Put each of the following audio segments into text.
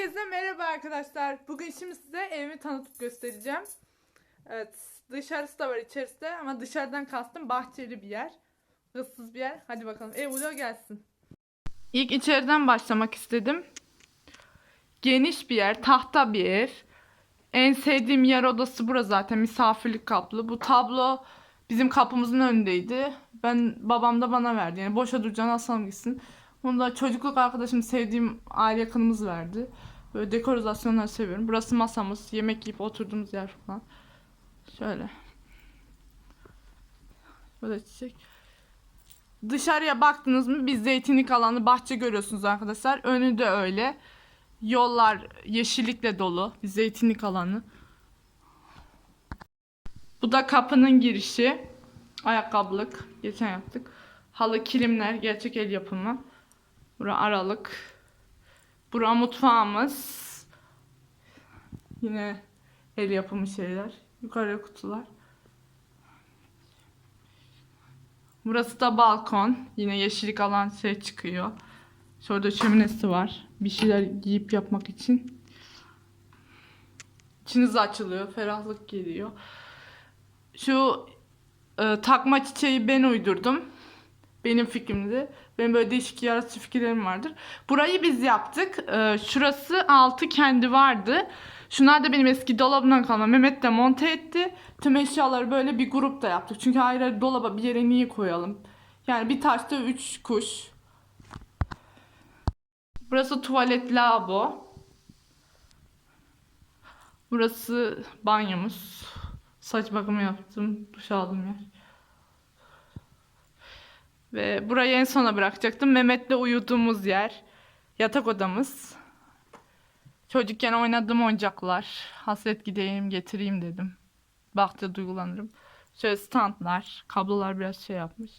Herkese merhaba arkadaşlar. Bugün şimdi size evimi tanıtıp göstereceğim. Evet, dışarısı da var içerisi de ama dışarıdan kastım bahçeli bir yer. Issız bir yer. Hadi bakalım ev vlog gelsin. İlk içeriden başlamak istedim. Geniş bir yer, tahta bir ev. En sevdiğim yer odası burası zaten misafirlik kaplı. Bu tablo bizim kapımızın önündeydi. Ben babam da bana verdi. Yani boşa duracağını asalım gitsin. Onu da çocukluk arkadaşım sevdiğim aile yakınımız verdi. Böyle dekorasyonları seviyorum. Burası masamız. Yemek yiyip oturduğumuz yer falan. Şöyle. Böyle çiçek. Dışarıya baktınız mı bir zeytinlik alanı bahçe görüyorsunuz arkadaşlar. Önü de öyle. Yollar yeşillikle dolu. Bir zeytinlik alanı. Bu da kapının girişi. Ayakkabılık. Geçen yaptık. Halı kilimler. Gerçek el yapımı. Bura aralık. Bura mutfağımız. Yine el yapımı şeyler. Yukarı kutular. Burası da balkon. Yine yeşillik alan şey çıkıyor. Şurada şöminesi var. Bir şeyler giyip yapmak için. İçiniz açılıyor. Ferahlık geliyor. Şu e, takma çiçeği ben uydurdum. Benim fikrimdi. Benim böyle değişik yaratıcı fikirlerim vardır. Burayı biz yaptık. Ee, şurası altı kendi vardı. Şunlar da benim eski dolabımdan kalma. Mehmet de monte etti. Tüm eşyaları böyle bir grupta yaptık. Çünkü ayrı dolaba bir yere niye koyalım? Yani bir taşta üç kuş. Burası tuvalet lavabo. Burası banyomuz. Saç bakımı yaptım. Duş aldım yer. Ve burayı en sona bırakacaktım. Mehmet'le uyuduğumuz yer. Yatak odamız. Çocukken oynadığım oyuncaklar. Hasret gideyim getireyim dedim. Baktığı duygulanırım. Şöyle standlar. Kablolar biraz şey yapmış.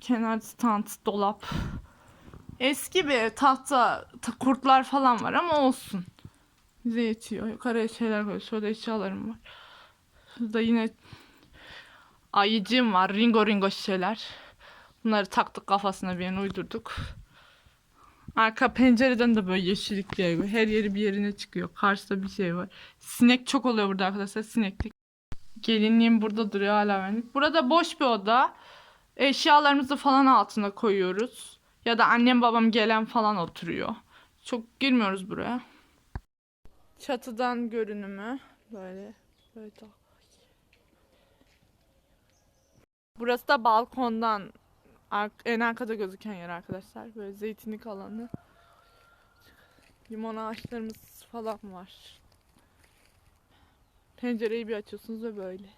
Kenar stand, dolap. Eski bir tahta ta- kurtlar falan var ama olsun. Bize yetiyor. Yukarıya şeyler koyuyor. Şurada eşyalarım var. Şurada yine ayıcığım var. Ringo ringo şişeler. Bunları taktık kafasına bir yana uydurduk. Arka pencereden de böyle yeşillik var. Her yeri bir yerine çıkıyor. Karşıda bir şey var. Sinek çok oluyor burada arkadaşlar. Sineklik. Gelinliğim burada duruyor hala benlik. Burada boş bir oda. Eşyalarımızı falan altına koyuyoruz. Ya da annem babam gelen falan oturuyor. Çok girmiyoruz buraya. Çatıdan görünümü böyle böyle daha. Burası da balkondan en arkada gözüken yer arkadaşlar. Böyle zeytinlik alanı. Limon ağaçlarımız falan var. Pencereyi bir açıyorsunuz ve böyle.